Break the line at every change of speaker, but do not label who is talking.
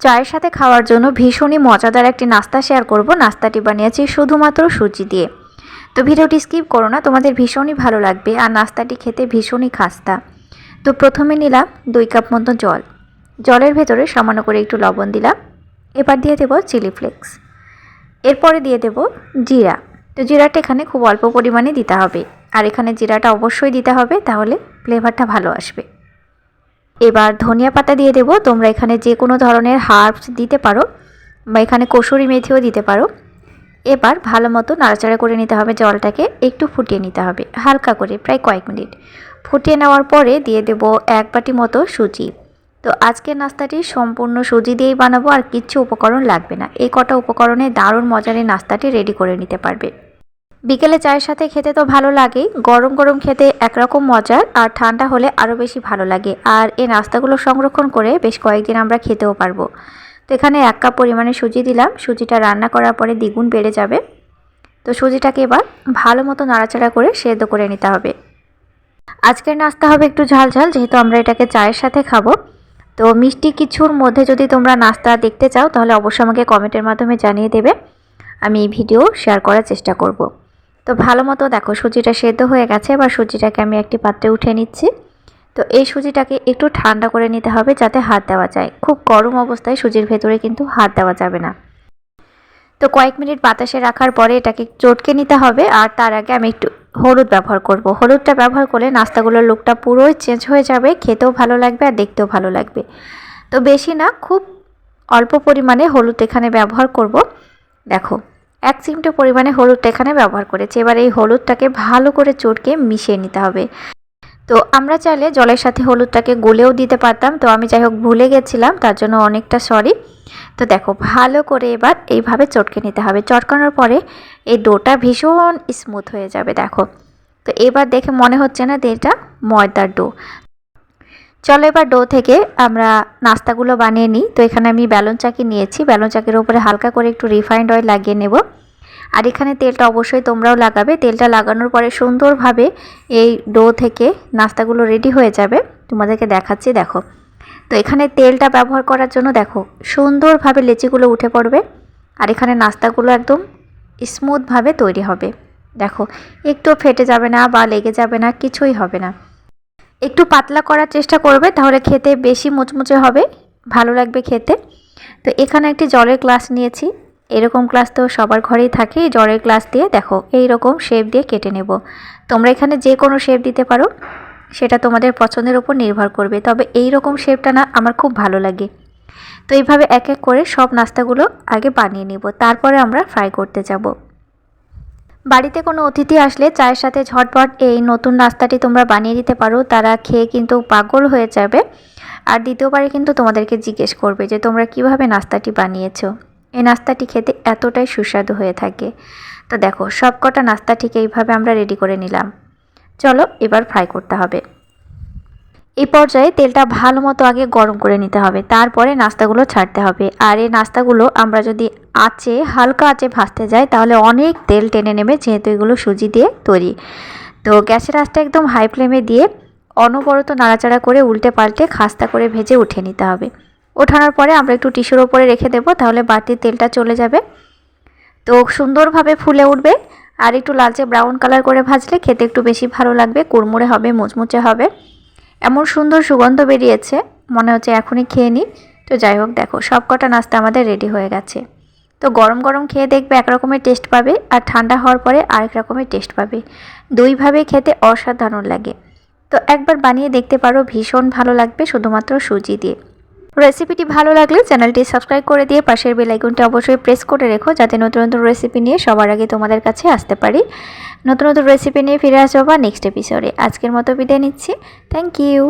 চায়ের সাথে খাওয়ার জন্য ভীষণই মজাদার একটি নাস্তা শেয়ার করব। নাস্তাটি বানিয়েছি শুধুমাত্র সুজি দিয়ে। তো ভিডিওটি স্কিপ করো না, তোমাদের ভীষণই ভালো লাগবে আর নাস্তাটি খেতে ভীষণই খাস্তা। তো প্রথমে নিলাম দুই কাপ মতো জল। জলের ভেতরে সামান্য করে একটু লবণ দিলাম। এবার দিয়ে দেবো চিলি ফ্লেক্স। এরপরে দিয়ে দেবো জিরা। তো জিরাটা এখানে খুব অল্প পরিমাণে দিতে হবে। আর এখানে জিরাটা অবশ্যই দিতে হবে, তাহলে ফ্লেভারটা ভালো আসবে। এবার ধনিয়া পাতা দিয়ে দেবো। তোমরা এখানে যে কোনো ধরনের হার্বস দিতে পারো বা এখানে কসুরি মেথিও দিতে পারো। এবার ভালো মতো নাড়াচাড়া করে নিতে হবে জলটাকে, একটু ফুটিয়ে নিতে হবে, হালকা করে, প্রায় কয়েক মিনিট। ফুটিয়ে নেওয়ার পরে দিয়ে দেব এক বাটি মতো সুজি। তো আজকের নাস্তাটি সম্পূর্ণ সুজি দিয়েই বানাবো, আর কিচ্ছু উপকরণ লাগবে না। এই কটা উপকরণে দারুণ মজার নাস্তাটি রেডি করে নিতে পারবে। বিকেলে চায়ের সাথে খেতে তো ভালো লাগেই গরম গরম খেতে একরকম মজার, আর ঠান্ডা হলে আরও বেশি ভালো লাগে। আর এই নাস্তাগুলো সংরক্ষণ করে বেশ কয়েকদিন আমরা খেতেও পারব। তো এখানে এক কাপ পরিমাণে সুজি দিলাম, সুজিটা রান্না করার পরে দ্বিগুণ বেড়ে যাবে। তো সুজিটাকে এবার ভালো মতো নাড়াচাড়া করে সেদ্ধ করে নিতে হবে। আজকের নাস্তা হবে একটু ঝাল ঝাল যেহেতু আমরা এটাকে চায়ের সাথে খাব। তো মিষ্টি কিছুর মধ্যে যদি তোমরা নাস্তা দেখতে চাও, তাহলে অবশ্যই আমাকে কমেন্টের মাধ্যমে জানিয়ে দেবে। আমি এই ভিডিও শেয়ার করার চেষ্টা করব। তো ভালো মতো দেখো সুজিটা সেদ্ধ হয়ে গেছে, এবার সুজিটাকে আমি একটি পাত্রে উঠে নিচ্ছি। তো এই সুজিটাকে একটু ঠান্ডা করে নিতে হবে যাতে হাত দেওয়া যায়। খুব গরম অবস্থায় সুজির ভেতরে কিন্তু হাত দেওয়া যাবে না। তো কয়েক মিনিট বাতাসে রাখার পরে এটাকে চটকে নিতে হবে, আর তার আগে আমি একটু হলুদ ব্যবহার করব। হলুদটা ব্যবহার করলে নাস্তাগুলোর লুকটা পুরোই চেঞ্জ হয়ে যাবে, খেতেও ভালো লাগবে আর দেখতেও ভালো লাগবে। তো বেশি না, খুব অল্প পরিমাণে হলুদ এখানে ব্যবহার করব। দেখো। এক চিমটে পরিমাণে হলুদটা এখানে ব্যবহার করেছি। এবার এই হলুদটাকে ভালো করে চটকে মিশিয়ে নিতে হবে। তো আমরা চাইলে জলের সাথে হলুদটাকে গলেও দিতে পারতাম। তো আমি যাই হোক ভুলে গেছিলাম, তার জন্য অনেকটা সরি। তো দেখো, ভালো করে এবার এইভাবে চটকে নিতে হবে। চটকানোর পরে এই ডোটা ভীষণ স্মুথ হয়ে যাবে, দেখো। তো এবার দেখে মনে হচ্ছে না যে এটা ময়দার ডো। চলো এবার ডো থেকে আমরা নাস্তাগুলো বানিয়ে নিই। তো এখানে আমি ব্যালন চাকি নিয়েছি। ব্যালন চাকির উপরে হালকা করে একটু রিফাইন্ড অয়েল লাগিয়ে নেব। আর এখানে তেলটা অবশ্যই তোমরাও লাগাবে। তেলটা লাগানোর পরে সুন্দরভাবে এই ডো থেকে নাস্তাগুলো রেডি হয়ে যাবে। তোমাদেরকে দেখাচ্ছি, দেখো। তো এখানে তেলটা ব্যবহার করার জন্য, দেখো, সুন্দরভাবে লেচিগুলো উঠে পড়বে। আর এখানে নাস্তাগুলো একদম স্মুথভাবে তৈরি হবে। দেখো, একটু ফেটে যাবে না বা লেগে যাবে না, কিছুই হবে না। একটু পাতলা করার চেষ্টা করবে, তাহলে খেতে বেশি মুচমুচে হবে, ভালো লাগবে খেতে। তো এখানে একটি জলের গ্লাস নিয়েছি, এরকম গ্লাস তো সবার ঘরেই থাকে জলের গ্লাস দিয়ে দেখো এই রকম শেপ দিয়ে কেটে নেব। তোমরা এখানে যে কোনো শেপ দিতে পারো, সেটা তোমাদের পছন্দের উপর নির্ভর করবে, তবে এই রকম শেপটা না আমার খুব ভালো লাগে। তো এইভাবে এক এক করে সব নাস্তাগুলো আগে বানিয়ে নিব, তারপরে আমরা ফ্রাই করতে যাব। বাড়িতে কোনো অতিথি আসলে চায়ের সাথে ঝটপট এই নতুন নাস্তাটি তোমরা বানিয়ে দিতে পারো, তারা খেয়ে কিন্তু পাগল হয়ে যাবে। আর দ্বিতীয়বারে কিন্তু তোমাদেরকে জিজ্ঞেস করবে যে তোমরা কীভাবে নাস্তাটি বানিয়েছো? এই নাস্তাটি খেতে এতটাই সুস্বাদু হয়ে থাকে। তো দেখো, সবকটা নাস্তা ঠিক এইভাবে আমরা রেডি করে নিলাম। চলো এবার ফ্রাই করতে হবে। এই পর্যায়ে তেলটা ভালো মতো আগে গরম করে নিতে হবে। তারপরে নাস্তাগুলো ছাড়তে হবে। আর এই নাস্তাগুলো আমরা যদি আঁচে, হালকা আঁচে ভাজতে যাই, তাহলে অনেক তেল টেনে নেবে, যেহেতু এগুলো সুজি দিয়ে তৈরি। তো গ্যাসের আঁচটা একদম হাই ফ্লেমে দিয়ে অনবরত নাড়াচাড়া করে উল্টে পাল্টে খাস্তা করে ভেজে উঠে নিতে হবে। ওঠানোর পরে আমরা একটু টিস্যুর ওপরে রেখে দেবো, তাহলে বাড়তি তেলটা চলে যাবে। তো সুন্দরভাবে ফুলে উঠবে। আর একটু লালচে ব্রাউন কালার করে ভাজলে খেতে একটু বেশি ভালো লাগবে, কুড়মুড়ে হবে, মুচমুচে হবে। এমন সুন্দর সুগন্ধ বেরিয়েছে, মনে হচ্ছে এখনই খেয়ে নিই তো যাই হোক, দেখো সব কটা নাস্তা আমাদের রেডি হয়ে গেছে। তো গরম গরম খেয়ে দেখবে এক রকমের টেস্ট পাবে আর ঠান্ডা হওয়ার পরে আরেক রকমের টেস্ট পাবে। দুইভাবে খেতে অসাধারণ লাগে। তো একবার বানিয়ে দেখতে পারো, ভীষণ ভালো লাগবে শুধুমাত্র সুজি দিয়ে। রেসিপিটি ভালো লাগলে চ্যানেলটি সাবস্ক্রাইব করে দিয়ে পাশের বেল আইকনটি অবশ্যই প্রেস করে রেখো যাতে নতুন নতুন রেসিপি নিয়ে সবার আগে তোমাদের কাছে আসতে পারি। নতুন নতুন রেসিপি নিয়ে ফিরে আসব বা নেক্সট এপিসোডে আজকের মতো বিদায় নিচ্ছি। Thank you